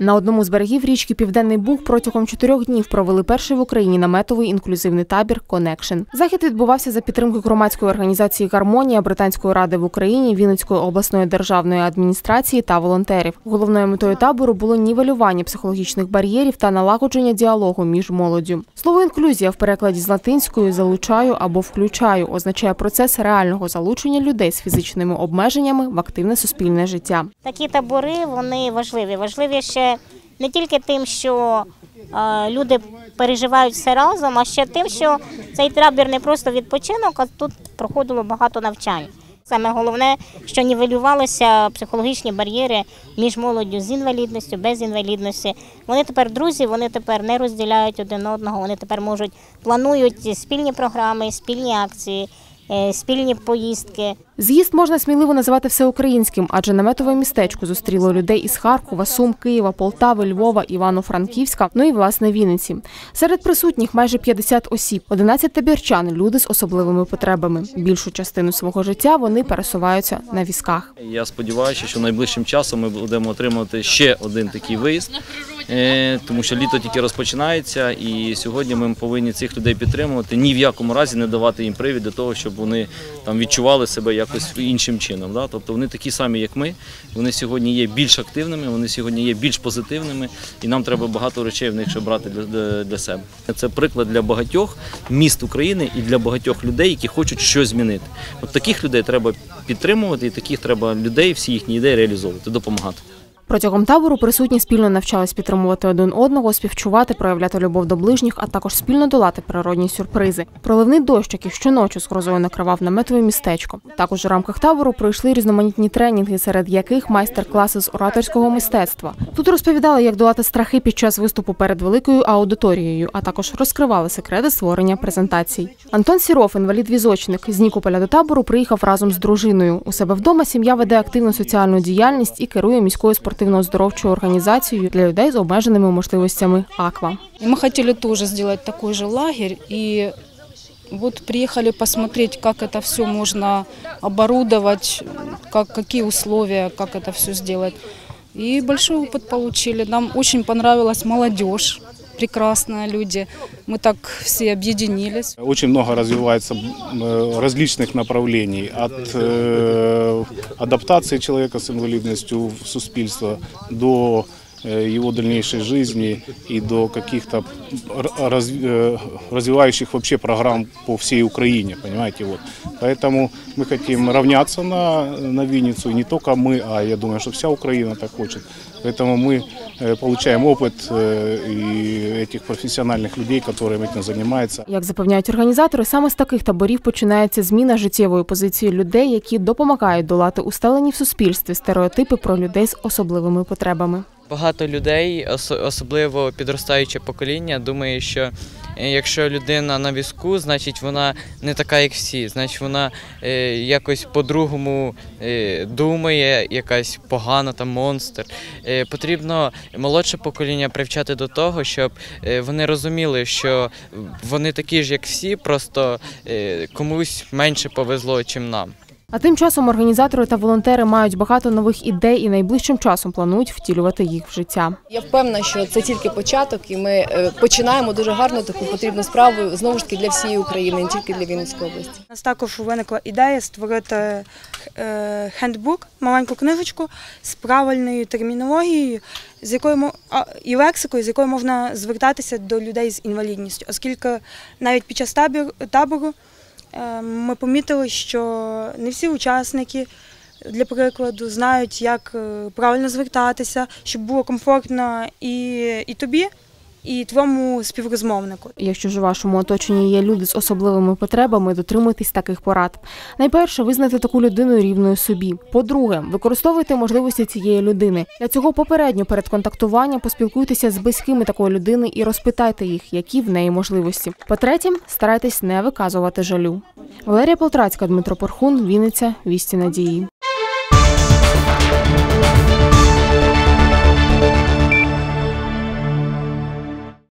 На одному з берегів річки Південний Буг протягом чотирьох днів провели перший в Україні наметовий інклюзивний табір Конекшн. Захід відбувався за підтримки громадської організації Гармонія Британської ради в Україні, Вінницької обласної державної адміністрації та волонтерів. Головною метою табору було нівелювання психологічних бар'єрів та налагодження діалогу між молоддю. Слово інклюзія в перекладі з латинської залучаю або включаю означає процес реального залучення людей з фізичними обмеженнями в активне суспільне життя. Такі табори вони важливі. Важливі ще не тільки тим, що е, люди переживають все разом, а ще тим, що цей табір не просто відпочинок, а тут проходило багато навчань. Саме головне, що нівелювалися психологічні бар'єри між молоддю з інвалідністю, без інвалідності. Вони тепер друзі, вони тепер не розділяють один одного, вони тепер можуть планують спільні програми, спільні акції, спільні поїздки. З'їзд можна сміливо називати всеукраїнським, адже наметове містечко зустріло людей із Харкова, Сум, Києва, Полтави, Львова, Івано-Франківська, ну і власне Вінниці. Серед присутніх майже 50 осіб, 11 табірчан, люди з особливими потребами. Більшу частину свого життя вони пересуваються на візках. Я сподіваюся, що найближчим часом ми будемо отримувати ще один такий виїзд, е, тому що літо тільки розпочинається, і сьогодні ми повинні цих людей підтримувати. Ні в якому разі не давати їм привід до того, щоб вони там відчували себе якось іншим чином. Да? Тобто вони такі самі, як ми. Вони сьогодні є більш активними, вони сьогодні є більш позитивними, і нам треба багато речей в них ще брати для, для, себе. Це приклад для багатьох міст України і для багатьох людей, які хочуть щось змінити. От таких людей треба підтримувати, і таких треба людей, всі їхні ідеї реалізовувати, допомагати. Протягом табору присутні спільно навчались підтримувати один одного, співчувати, проявляти любов до ближніх, а також спільно долати природні сюрпризи. Проливний дощ, який щоночі з грозою накривав наметове містечко. Також у рамках табору пройшли різноманітні тренінги, серед яких майстер-класи з ораторського мистецтва. Тут розповідали, як долати страхи під час виступу перед великою аудиторією, а також розкривали секрети створення презентацій. Антон Сіров, інвалід-візочник, з Нікополя до табору приїхав разом з дружиною. У себе вдома сім'я веде активну соціальну діяльність і керує міською спортивно-оздоровчою організацією для людей з обмеженими можливостями Аква. И мы хотели тоже сделать такой же лагерь. И вот приехали посмотреть, как это все можно оборудовать, как, какие условия, как это все сделать. И большой опыт получили. Нам очень понравилась молодежь, прекрасные люди. Мы так все объединились. Очень много развивается э, различных направлений. От э, адаптации человека с инвалидностью в суспільство до э, его дальнейшей жизни и до каких-то р- раз- э, развивающих вообще программ по всей Украине, понимаете, вот. Поэтому мы хотим равняться на, на Винницу, и не только мы, а я думаю, что вся Украина так хочет. Поэтому мы э, получаем опыт э, и этих профессиональных людей, которые этим занимаются. Як запевняють організатори, саме з таких таборів починається зміна життєвої позиції людей, які допомагають долати усталені в суспільстві стереотипи про людей з особливими потребами. Багато людей, особливо підростаюче покоління, думає, що е, якщо людина на візку, значить вона не така, як всі, значить вона е, якось по-другому е, думає, якась погана там монстр. Потрібно молодше покоління привчати до того, щоб вони розуміли, що вони такі ж, як всі, просто комусь менше повезло, чим нам. А тим часом організатори та волонтери мають багато нових ідей і найближчим часом планують втілювати їх в життя. Я впевнена, що це тільки початок, і ми е, починаємо дуже гарну таку потрібну справу знову ж таки для всієї України, не тільки для Вінницької області. У нас також виникла ідея створити е, хендбук, маленьку книжечку з правильною термінологією, з якою мо- і лексикою, з якою можна звертатися до людей з інвалідністю, оскільки навіть під час табору ми помітили, що не всі учасники. Для прикладу, знають, як е, правильно звертатися, щоб було комфортно і, і тобі, і твоєму співрозмовнику. Якщо ж у вашому оточенні є люди з особливими потребами, дотримуйтесь таких порад. Найперше, визнати таку людину рівною собі. По-друге, використовуйте можливості цієї людини. Для цього попередньо перед контактуванням поспілкуйтеся з близькими такої людини і розпитайте їх, які в неї можливості. По-третє, старайтесь не виказувати жалю. Валерія Полтрацька, Дмитро Порхун, Вінниця, Вісті Надії.